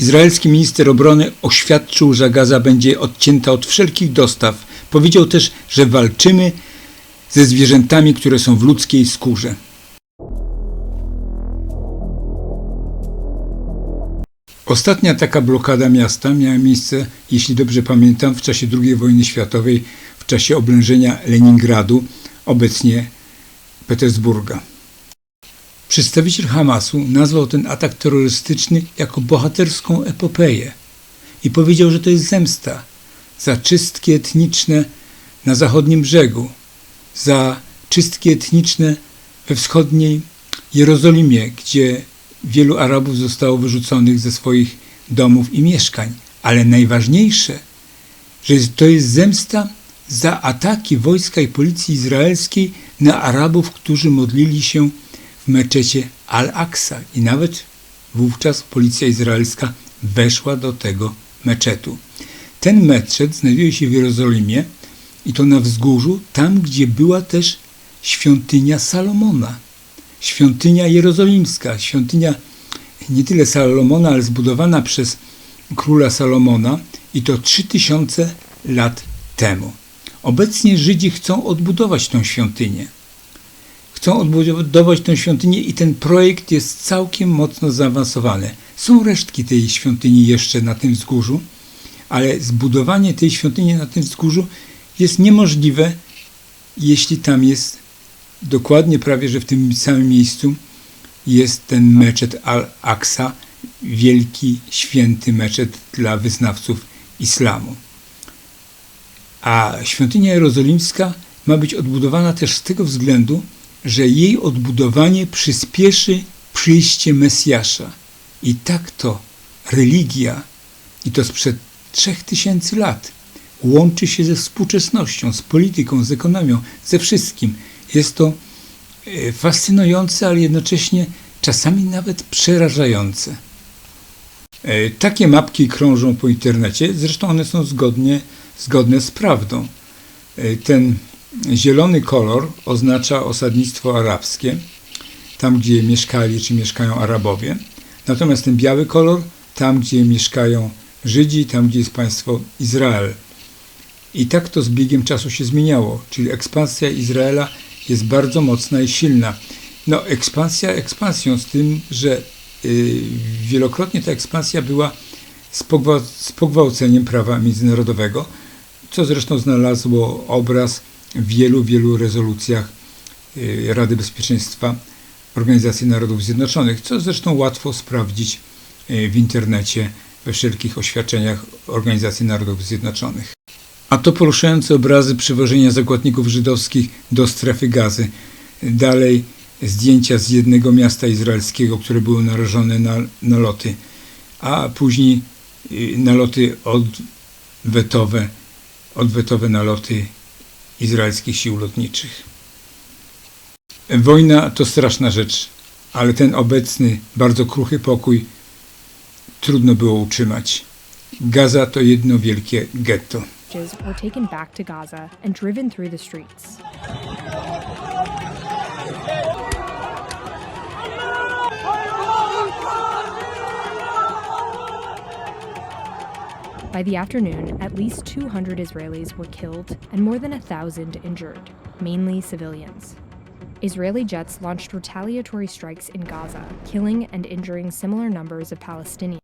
Izraelski minister obrony oświadczył, że Gaza będzie odcięta od wszelkich dostaw. Powiedział też, że walczymy ze zwierzętami, które są w ludzkiej skórze. Ostatnia taka blokada miasta miała miejsce, jeśli dobrze pamiętam, w czasie II wojny światowej, w czasie oblężenia Leningradu, obecnie Petersburga. Przedstawiciel Hamasu nazwał ten atak terrorystyczny jako bohaterską epopeję i powiedział, że to jest zemsta za czystki etniczne na zachodnim brzegu, za czystki etniczne we wschodniej Jerozolimie, gdzie wielu Arabów zostało wyrzuconych ze swoich domów i mieszkań. Ale najważniejsze, że to jest zemsta za ataki wojska i policji izraelskiej na Arabów, którzy modlili się meczecie Al-Aqsa. I nawet wówczas policja izraelska weszła do tego meczetu. Ten meczet znajduje się w Jerozolimie i to na wzgórzu, tam gdzie była też świątynia Salomona. Świątynia jerozolimska, świątynia nie tyle Salomona, ale zbudowana przez króla Salomona i to 3000 lat temu. Obecnie Żydzi chcą odbudować tą świątynię. Chcą odbudować tę świątynię i ten projekt jest całkiem mocno zaawansowany. Są resztki tej świątyni jeszcze na tym wzgórzu, ale zbudowanie tej świątyni na tym wzgórzu jest niemożliwe, jeśli tam jest dokładnie prawie, że w tym samym miejscu jest ten meczet Al-Aqsa, wielki, święty meczet dla wyznawców islamu. A świątynia jerozolimska ma być odbudowana też z tego względu, że jej odbudowanie przyspieszy przyjście Mesjasza. I tak to religia, i to sprzed trzech tysięcy lat, łączy się ze współczesnością, z polityką, z ekonomią, ze wszystkim. Jest to e, fascynujące, ale jednocześnie czasami nawet przerażające. E, Takie mapki krążą po internecie, zresztą one są zgodnie, zgodne z prawdą. E, Ten zielony kolor oznacza osadnictwo arabskie, tam gdzie mieszkali czy mieszkają Arabowie. Natomiast ten biały kolor, tam gdzie mieszkają Żydzi, tam gdzie jest państwo Izrael. I tak to z biegiem czasu się zmieniało, czyli ekspansja Izraela jest bardzo mocna i silna. No, ekspansja ekspansją, z tym, że y, wielokrotnie ta ekspansja była z, z pogwałceniem prawa międzynarodowego, co zresztą znalazło obraz wielu, wielu rezolucjach y, Rady Bezpieczeństwa Organizacji Narodów Zjednoczonych, co zresztą łatwo sprawdzić y, w internecie we wszelkich oświadczeniach Organizacji Narodów Zjednoczonych. A to poruszające obrazy przywożenia zakładników żydowskich do strefy gazy. Dalej zdjęcia z jednego miasta izraelskiego, które były narażone na naloty, a później y, naloty odwetowe, odwetowe naloty izraelskich sił lotniczych. Wojna to straszna rzecz, ale ten obecny, bardzo kruchy pokój trudno było utrzymać. Gaza to jedno wielkie getto. were taken back to Gaza and driven through the streets. By the afternoon, at least 200 Israelis were killed and more than a thousand injured, mainly civilians. Israeli jets launched retaliatory strikes in Gaza, killing and injuring similar numbers of Palestinians.